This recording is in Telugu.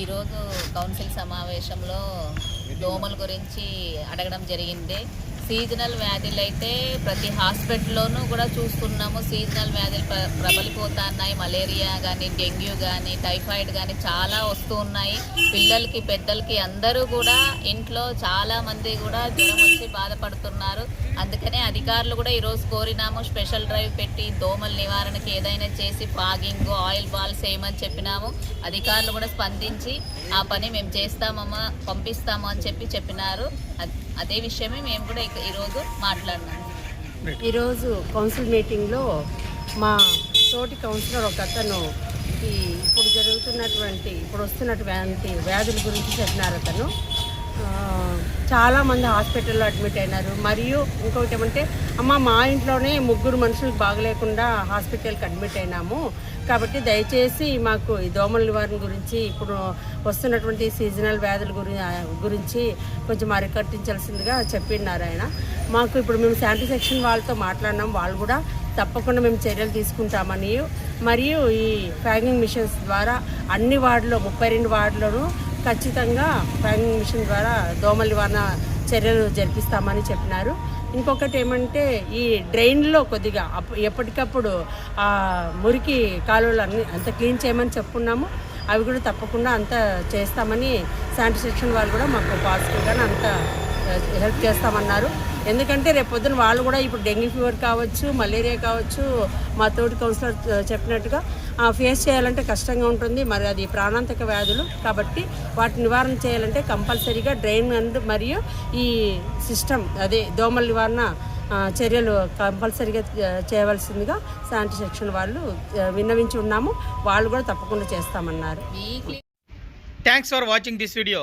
ఈరోజు కౌన్సిల్ సమావేశంలో దోమల గురించి అడగడం జరిగింది. సీజనల్ వ్యాధులు అయితే ప్రతి హాస్పిటల్లోనూ కూడా చూస్తున్నాము. సీజనల్ వ్యాధులు ప్రబలిపోతున్నాయి. మలేరియా కానీ డెంగ్యూ కానీ టైఫాయిడ్ కానీ చాలా వస్తూ ఉన్నాయి. పిల్లలకి పెద్దలకి అందరూ కూడా ఇంట్లో చాలామంది కూడా జ్వరం వచ్చి బాధపడుతున్నారు. అందుకనే అధికారులు కూడా ఈరోజు కోరినాము స్పెషల్ డ్రైవ్ పెట్టి దోమల నివారణకి ఏదైనా చేసి ఫాగింగ్ ఆయిల్ బాల్స్ వేయమని చెప్పినాము. అధికారులు కూడా స్పందించి ఆ పని మేము చేస్తామమ్మా పంపిస్తాము అని చెప్పి చెప్పినారు. అదే విషయమే మేము కూడా ఇక- ఈరోజు మాట్లాడినాము ఈరోజు కౌన్సిల్ మీటింగ్లో మా తోటి కౌన్సిలర్ ఒక అతను ఈ ఇప్పుడు జరుగుతున్నటువంటి ఇప్పుడు వస్తున్నటువంటి వ్యాధుల గురించి చెప్పినారు అతను. చాలామంది హాస్పిటల్లో అడ్మిట్ అయినారు. మరియు ఇంకొకటి ఏమంటే అమ్మ మా ఇంట్లోనే ముగ్గురు మనుషులకు బాగలేకుండా హాస్పిటల్కి అడ్మిట్ అయినాము. కాబట్టి దయచేసి మాకు ఈ దోమల నివారణ గురించి ఇప్పుడు వస్తున్నటువంటి సీజనల్ వ్యాధుల గురి గురించి కొంచెం అరికట్టించాల్సిందిగా చెప్పిన్నారు ఆయన. మాకు ఇప్పుడు మేము శానిటరీ సెక్షన్ వాళ్ళతో మాట్లాడినాం. వాళ్ళు కూడా తప్పకుండా మేము చర్యలు తీసుకుంటామని. మరియు ఈ ఫ్యాగింగ్ మిషన్స్ ద్వారా అన్ని వార్డులో ముప్పై రెండు వార్డులను ఖచ్చితంగా ఫ్యాగింగ్ మిషన్ ద్వారా దోమల నివారణ చర్యలు జరిపిస్తామని చెప్పినారు. ఇంకొకటి ఏమంటే ఈ డ్రైన్లో కొద్దిగా అప్- ఎప్పటికప్పుడు ఆ మురికి కాలువలు అన్ని అంత క్లీన్ చేయమని చెప్పుకున్నాము. అవి కూడా తప్పకుండా అంత చేస్తామని శానిటరీ వాళ్ళు కూడా మాకు పాజిటివ్గానే అంత హెల్ప్ చేస్తామన్నారు. ఎందుకంటే రేపు పొద్దున వాళ్ళు కూడా ఇప్పుడు డెంగ్యూ ఫీవర్ కావచ్చు మలేరియా కావచ్చు మా తోటి కౌన్సిలర్ చెప్పినట్టుగా ఫేస్ చేయాలంటే కష్టంగా ఉంటుంది. మరి అది ప్రాణాంతక వ్యాధులు. కాబట్టి వాటి నివారణ చేయాలంటే కంపల్సరీగా డ్రైన్ అండ్ మరియు ఈ సిస్టమ్ అదే దోమల నివారణ చర్యలు కంపల్సరీగా చేయవలసిందిగా శాంతి సెక్షన్ వాళ్ళు విన్నవించి ఉన్నాము. వాళ్ళు కూడా తప్పకుండా చేస్తామన్నారు. Thanks for watching this video